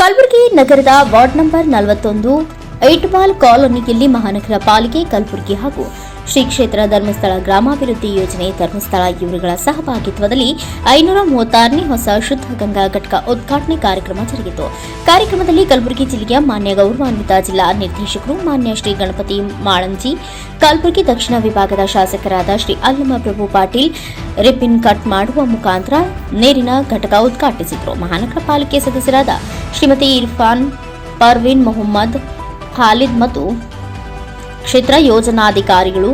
ಕಲಬುರಗಿ ನಗರದ ward number ನಲವತ್ತೊಂದು ಐಟ್ಬಾಲ್ ಕಾಲೋನಿಯಲ್ಲಿ ಮಹಾನಗರ ಪಾಲಿಕೆ ಕಲಬುರಗಿ ಹಾಗೂ ಶ್ರೀ ಕ್ಷೇತ್ರ ಧರ್ಮಸ್ಥಳ ಗ್ರಾಮಾಭಿವೃದ್ಧಿ ಯೋಜನೆ ಧರ್ಮಸ್ಥಳ ಇವರುಗಳ ಸಹಭಾಗಿತ್ವದಲ್ಲಿ ಐನೂರ ಮೂವತ್ತಾರನೇ ಹೊಸ ಶುದ್ಧ ಗಂಗಾ ಘಟಕ ಉದ್ಘಾಟನೆ ಕಾರ್ಯಕ್ರಮ ಜರುಗಿತು. ಕಾರ್ಯಕ್ರಮದಲ್ಲಿ ಕಲಬುರಗಿ ಜಿಲ್ಲೆಯ ಮಾನ್ಯ ಗೌರವಾನ್ವಿತ ಜಿಲ್ಲಾ ನಿರ್ದೇಶಕರು, ಮಾನ್ಯ ಶ್ರೀ ಗಣಪತಿ ಮಾಳಂಜಿ, ಕಲಬುರಗಿ ದಕ್ಷಿಣ ವಿಭಾಗದ ಶಾಸಕರಾದ ಶ್ರೀ ಅಲ್ಲಮ ಪ್ರಭು ಪಾಟೀಲ್, ರಿಬ್ಬಿನ್ ಕಟ್ ಮಾಡುವ ಮುಖಾಂತರ ನೀರಿನ ಘಟಕ ಉದ್ಘಾಟಿಸಿದರು. ಮಹಾನಗರ ಪಾಲಿಕೆ ಸದಸ್ಯರಾದ ಶ್ರೀಮತಿ ಇರ್ಫಾನ್ ಪರ್ವಿನ್ ಮೊಹಮ್ಮದ್ ಖಾಲಿದ್ ಮತ್ತು ಕ್ಷೇತ್ರ ಯೋಜನಾಧಿಕಾರಿಗಳು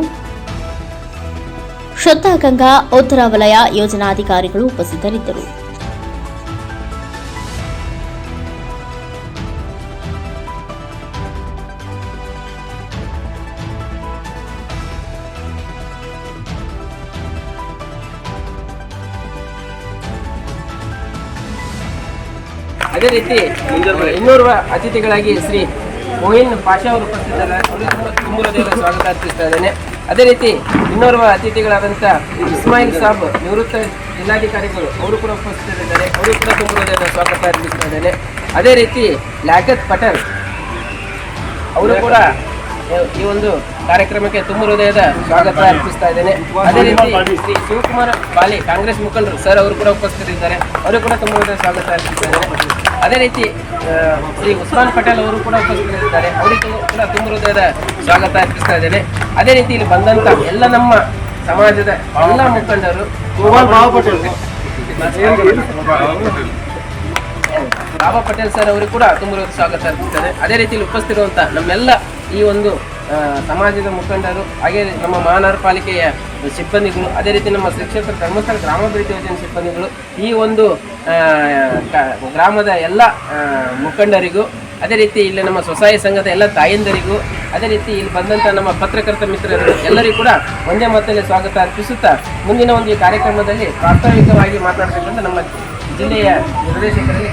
ಶ್ರದ್ಧಾ ಗಂಗಾ ಉತ್ತರ ವಲಯ ಯೋಜನಾಧಿಕಾರಿಗಳು ಉಪಸ್ಥಿತರಿದ್ದರು. ಅದೇ ರೀತಿ ಇನ್ನೋರ್ವ ಅತಿಥಿಗಳಾಗಿ ಶ್ರೀ ಮೊಹಿನ್ ಪಾಷಾ ಅವರು ಉಪಸ್ಥಿತರಾಗಿ ತುಂಬ ಸ್ವಾಗತ ಅರ್ಪಿಸ್ತಾ ಇದ್ದೇನೆ. ಅದೇ ರೀತಿ ಇನ್ನೋರ್ವ ಅತಿಥಿಗಳಾದಂಥ ಇಸ್ಮಾಯಿಲ್ ಸಾಬ್ ನಿವೃತ್ತ ಜಿಲ್ಲಾಧಿಕಾರಿಗಳು ಅವರು ಕೂಡ ಉಪಸ್ಥಿತರಿದ್ದಾರೆ. ಅವರು ಕೂಡ ತುಂಬ ಹೃದಯದ ಸ್ವಾಗತ ಅರ್ಪಿಸ್ತಾ ಇದ್ದೇನೆ. ಅದೇ ರೀತಿ ಲ್ಯಾಕತ್ ಪಟೇಲ್ ಅವರು ಕೂಡ ಈ ಒಂದು ಕಾರ್ಯಕ್ರಮಕ್ಕೆ ತುಂಬ ಹೃದಯದ ಸ್ವಾಗತ ಅರ್ಪಿಸ್ತಾ ಇದ್ದೇನೆ. ಅದೇ ರೀತಿ ಶ್ರೀ ಶಿವಕುಮಾರ್ ಬಾಲಿ ಕಾಂಗ್ರೆಸ್ ಮುಖಂಡರು ಸರ್ ಅವರು ಕೂಡ ಉಪಸ್ಥಿತರಿದ್ದಾರೆ. ಅವರು ಕೂಡ ತುಂಬ ಹೃದಯದ ಸ್ವಾಗತ ಅರ್ಪಿಸ್ತಾ ಇದ್ದೇನೆ ಅದೇ ರೀತಿ ಶ್ರೀ ಉಸ್ಮಾನ್ ಪಟೇಲ್ ಅವರು ಕೂಡ ಉಪಸ್ಥಿತರಿದ್ದಾರೆ. ಅವರಿಗೂ ಕೂಡ ತುಂಬ ಹೃದಯದ ಸ್ವಾಗತ ಅರ್ಪಿಸ್ತಾ ಇದ್ದೇನೆ. ಅದೇ ರೀತಿ ಇಲ್ಲಿ ಬಂದಂತ ಎಲ್ಲ ನಮ್ಮ ಸಮಾಜದ ಎಲ್ಲ ಮುಖಂಡರು ಬಾಬಾ ಪಟೇಲ್. ಸರ್ ಅವರು ಕೂಡ ತುಂಬ ಸ್ವಾಗತ ಅರ್ಪಿಸ್ತಾರೆ. ಅದೇ ರೀತಿಯಲ್ಲಿ ಉಪಸ್ಥಿತಿರುವಂತ ನಮ್ಮೆಲ್ಲ ಈ ಒಂದು ಸಮಾಜದ ಮುಖಂಡರು, ಹಾಗೆ ನಮ್ಮ ಮಹಾನಗರ ಪಾಲಿಕೆಯ ಸಿಬ್ಬಂದಿಗಳು, ಅದೇ ರೀತಿ ನಮ್ಮ ಶ್ರೀ ಕ್ಷೇತ್ರ ಧರ್ಮಸ್ಥಳ ಗ್ರಾಮಾಭಿವೃದ್ಧಿ ಯೋಜನೆ ಸಿಬ್ಬಂದಿಗಳು, ಈ ಒಂದು ಗ್ರಾಮದ ಎಲ್ಲ ಮುಖಂಡರಿಗೂ, ಅದೇ ರೀತಿ ಇಲ್ಲಿ ನಮ್ಮ ಸ್ವಸಹಾಯ ಸಂಘದ ಎಲ್ಲ ತಾಯಂದರಿಗೂ, ಅದೇ ರೀತಿ ಇಲ್ಲಿ ಬಂದಂಥ ನಮ್ಮ ಪತ್ರಕರ್ತ ಮಿತ್ರರು, ಎಲ್ಲರಿಗೂ ಕೂಡ ಒಂದೇ ಮತ್ತಲ್ಲಿ ಸ್ವಾಗತ ಅರ್ಪಿಸುತ್ತಾ, ಮುಂದಿನ ಒಂದು ಈ ಕಾರ್ಯಕ್ರಮದಲ್ಲಿ ಪ್ರಾಸ್ತಾವಿಕವಾಗಿ ಮಾತನಾಡಬೇಕಂತ ನಮ್ಮ ಜಿಲ್ಲೆಯ ನಿರ್ದೇಶಕರಲ್ಲಿ